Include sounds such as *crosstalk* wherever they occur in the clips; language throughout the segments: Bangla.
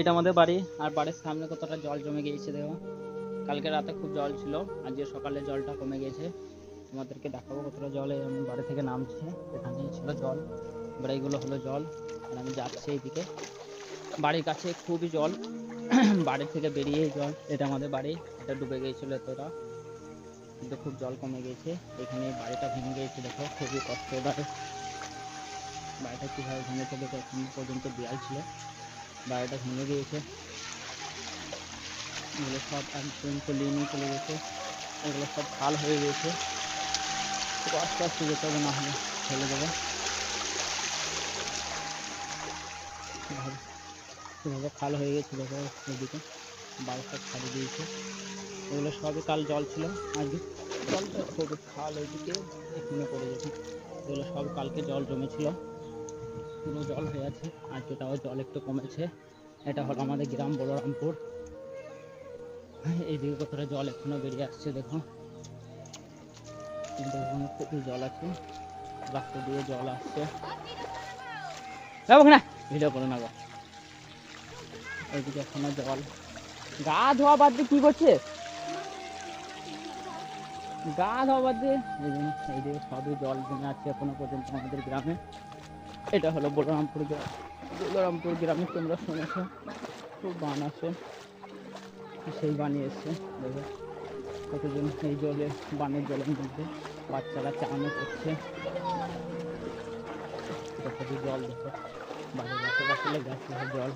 এটা আমাদের বাড়ি, আর বাড়ির সামনে কতটা জল জমে গিয়েছে দেখো। কালকে রাতে খুব জল ছিল, আজকে সকালে জলটা কমে গেছে। তোমাদেরকে দেখাবো কতটা জল বাড়ি থেকে নামছে, এখানেই ছিল জল। এবার এইগুলো হলো জল, আর আমি যাচ্ছি এইদিকে। বাড়ির কাছে খুবই জল, *clears throat* বাড়ি থেকে বেরিয়ে জল। এটা আমাদের বাড়ি, এটা ডুবে গিয়েছিল এতটা। কিন্তু খুব জল কমে গিয়েছে, এখানে বাড়িটা ভেঙে গিয়েছে, দেখো, খুবই কষ্ট এবারে বাড়িটা কীভাবে ভেঙেছে দেখো, এখন পর্যন্ত দেয়াল ছিল। বাড়িটা ভেঙে গিয়েছে এগুলো সব একদম তলিয়ে নিয়ে চলে গেছে। এগুলো সব খাল হয়ে গেছে। খুব আস্তে আস্তে যেতে হবে, না হলে ফেলে দেবে। এভাবে খাল হয়ে গেছে দেখো এদিকে। বাড়ি সব দিয়েছে। এগুলো সবই কাল জল ছিল। আজকে জলটা খুব খাল ওইদিকে এখানে পড়ে গেছে। এগুলো সব কালকে জল জমেছিল। পুরো জল হয়ে আছে আজকে তাও জল একটু কমেছে। এটা হলো আমাদের গ্রাম বলরামপুর। এইদিকে কতটা জল এখনও বেরিয়ে আসছে দেখো কিন্তু এখনও খুবই জল আছে। রাস্তা দিয়ে জল আসছে। না ভিডিও করে নেব এইদিকে এখনও জল। গা ধোয়া বাদ দিয়ে কি করছে? গা ধোয়া বাদ দিয়ে এইদিকে সবই জল জমে আছে এখনও পর্যন্ত আমাদের গ্রামে। এটা হলো বলরামপুর গ্রাম। বলরামপুর গ্রামে তোমরা শুনেছো, খুব বান আছে। সেই বানি এসছে, দেখো। কতজন এই জলে, বানের জলের মধ্যে বাচ্চারা চানো করছে। জল, দেখো। বাড়ির আশেপাশে লেগে আছে জল।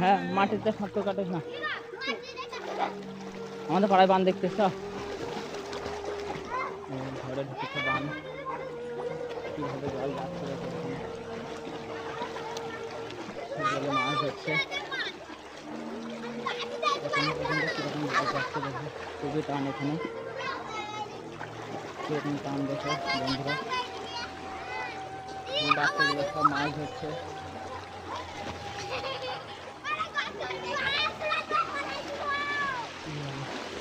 হ্যাঁ মাটিতে সাঁতর কাটে না। আমাদের পাড়ায় বান দেখতে এসছো? এই ঘরে ঢুকেছে বান কীভাবে জল যাচ্ছে দেখো এখানে। জলে মাছ হচ্ছে এখানে পর্যন্ত কীরকম জল যাচ্ছে দেখো খুবই টান এখানে কীরকম টান দেখো বন্ধুরা এই বাচ্চাগুলো সব মাছ হচ্ছে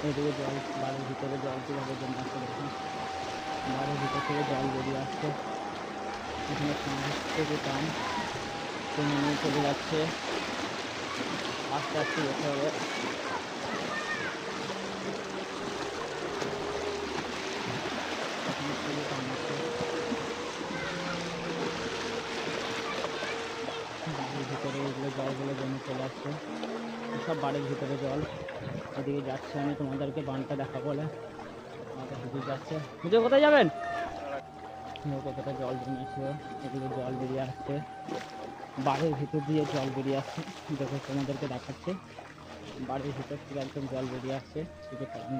এদিকে জল বাড়ির ভিতরে জল কীভাবে জমে আসছে দেখুন বাড়ির ভিতর থেকে জল বেরিয়ে আসছে। এখানে খুবই টান টেনে নিয়ে চলে যাচ্ছে। আস্তে আস্তে যেতে হবে। বাড়ির ভিতরে এগুলো জলগুলো জমে চলে আসছে। সব বাড়ির ভিতরে জল। এদিকে যাচ্ছে আমি তোমাদেরকে বানটা দেখা বলে। আমাদের ঢুকে যাচ্ছে। হুজুর কোথায় যাবেন? কতটা জল জমেছে এগুলো জল বেরিয়ে আসছে। বাড়ির ভিতর দিয়ে জল বেরিয়ে আসছে। দেখো তোমাদেরকে দেখাচ্ছে। বাড়ির ভিতর থেকে একদম জল বেরিয়ে আসছে। কিছু কারণ